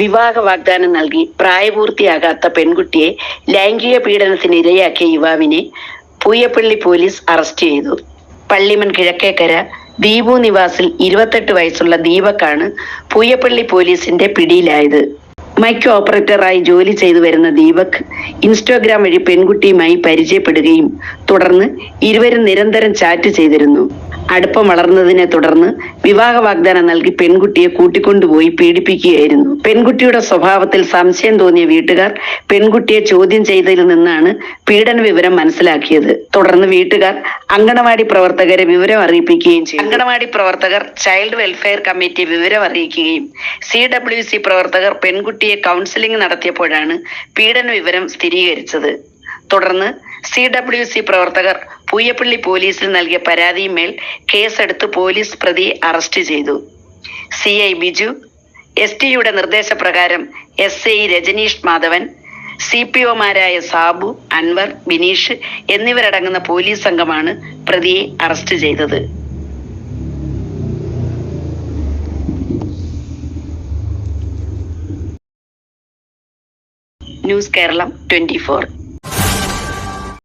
വിവാഹ വാഗ്ദാനം നൽകി പ്രായപൂർത്തിയാകാത്ത പെൺകുട്ടിയെ ലൈംഗിക പീഡനത്തിന് ഇരയാക്കിയ യുവാവിനെ പൂയപ്പള്ളി പോലീസ് അറസ്റ്റ് ചെയ്തു. പള്ളിമൺ കിഴക്കേക്കര ദീപു നിവാസിൽ ഇരുപത്തെട്ട് വയസ്സുള്ള ദീപക്കാണ് പൂയപ്പള്ളി പോലീസിന്റെ പിടിയിലായത്. മൈക്ക് ഓപ്പറേറ്ററായി ജോലി ചെയ്തു വരുന്ന ദീപക് ഇൻസ്റ്റാഗ്രാം വഴി പെൺകുട്ടിയുമായി പരിചയപ്പെടുകയും തുടർന്ന് ഇരുവരും നിരന്തരം ചാറ്റ് ചെയ്തിരുന്നു. അടുപ്പം വളർന്നതിനെ തുടർന്ന് വിവാഹ വാഗ്ദാനം നൽകി പെൺകുട്ടിയെ കൂട്ടിക്കൊണ്ടുപോയി പീഡിപ്പിക്കുകയായിരുന്നു. പെൺകുട്ടിയുടെ സ്വഭാവത്തിൽ സംശയം തോന്നിയ വീട്ടുകാർ പെൺകുട്ടിയെ ചോദ്യം ചെയ്തതിൽ നിന്നാണ് പീഡന വിവരം മനസ്സിലാക്കിയത്. തുടർന്ന് വീട്ടുകാർ അങ്കണവാടി പ്രവർത്തകരെ വിവരം അറിയിപ്പിക്കുകയും ചെയ്തു. അങ്കണവാടി പ്രവർത്തകർ ചൈൽഡ് വെൽഫെയർ കമ്മിറ്റി വിവരം അറിയിക്കുകയും സി ഡബ്ല്യു സി പ്രവർത്തകർ പെൺകുട്ടിയെ കൗൺസിലിംഗ് നടത്തിയപ്പോഴാണ് പീഡന വിവരം സ്ഥിരീകരിച്ചത്. തുടർന്ന് സി ഡബ്ല്യു സി പ്രവർത്തകർ പൂയപ്പള്ളി പോലീസിൽ നൽകിയ പരാതിയിന്മേൽ കേസെടുത്ത് പോലീസ് പ്രതിയെ അറസ്റ്റ് ചെയ്തു. സി ഐ ബിജു എസ് ടിയുടെ നിർദ്ദേശപ്രകാരം S I Rajneesh Madhavan C P ഒമാരായ Sabu Anwar Bineesh എന്നിവരടങ്ങുന്ന പോലീസ് സംഘമാണ് പ്രതിയെ അറസ്റ്റ് ചെയ്തത്. News Keralam twenty